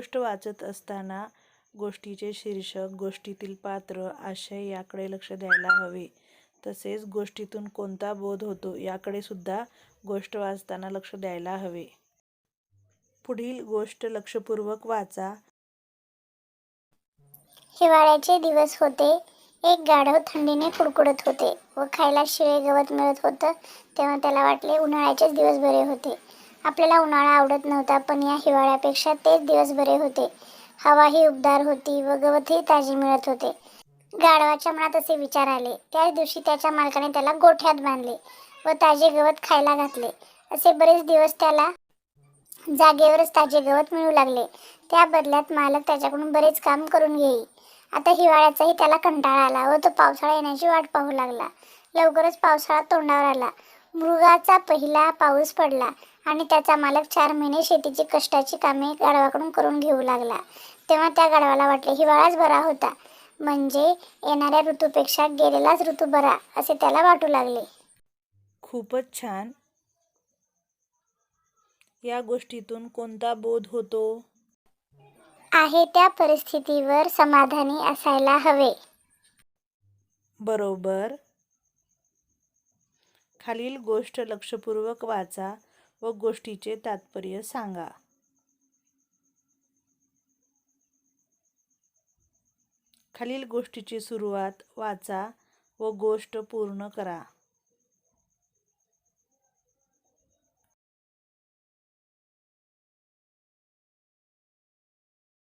गोष्ट वाचत असताना गोष्टीचे शीर्षक गोष्टीतील पात्र आशय याकडे लक्ष द्यायला हवे. तसेच गोष्टीतून कोणता बोध होतो याकडे सुद्धा गोष्ट वाचताना लक्ष द्यायला हवे. पुढील गोष्ट लक्षपूर्वक वाचा. हिवाळ्याचे दिवस होते. एक गाढव थंडीने कुडकुडत होते व खायला शिळे गवत मिळत होतं तेव्हा त्याला वाटले उन्हाळ्याचेच दिवस बरे होते. आपल्याला उन्हाळा आवडत नव्हता पण या हिवाळ्यापेक्षा तेच दिवस बरे होते. हवाही उबदार होती व गवतही ताजे मिळत होते. गाढवाच्या मनात असे विचार आले. त्याच दिवशी त्याच्या मालकाने त्याला गोठ्यात बांधले व ताजे गवत खायला घातले. असे बरेच दिवस त्याला जागेवरच ताजे गवत मिळू लागले. त्या बदल्यात मालक त्याच्याकडून बरेच काम करून घेई. आता हिवाळ्याचाही त्याला कंटाळा आला व तो पावसाळा येण्याची वाट पाहू लागला. लवकरच पावसाळा तोंडावर आला. मृगाचा पहिला पाऊस पडला. आणि त्याचा मालक चार महिने शेतीची कष्टाची कामे गाढवाकडून करून घेऊ लागला. तेव्हा त्या गाढवाला वाटले हिवाळाच बरा होता. म्हणजे येणाऱ्या ऋतूपेक्षा गेलेलाच ऋतू बरा असे त्याला वाटू लागले. खूपच छान. या गोष्टीतून कोणता बोध होतो? आहे त्या परिस्थितीवर समाधानी असायला हवे. बरोबर. खालील गोष्ट लक्षपूर्वक वाचा. व गोष्टीचे तात्पर्य सांगा. खालील गोष्टीची सुरुवात वाचा व गोष्ट पूर्ण करा.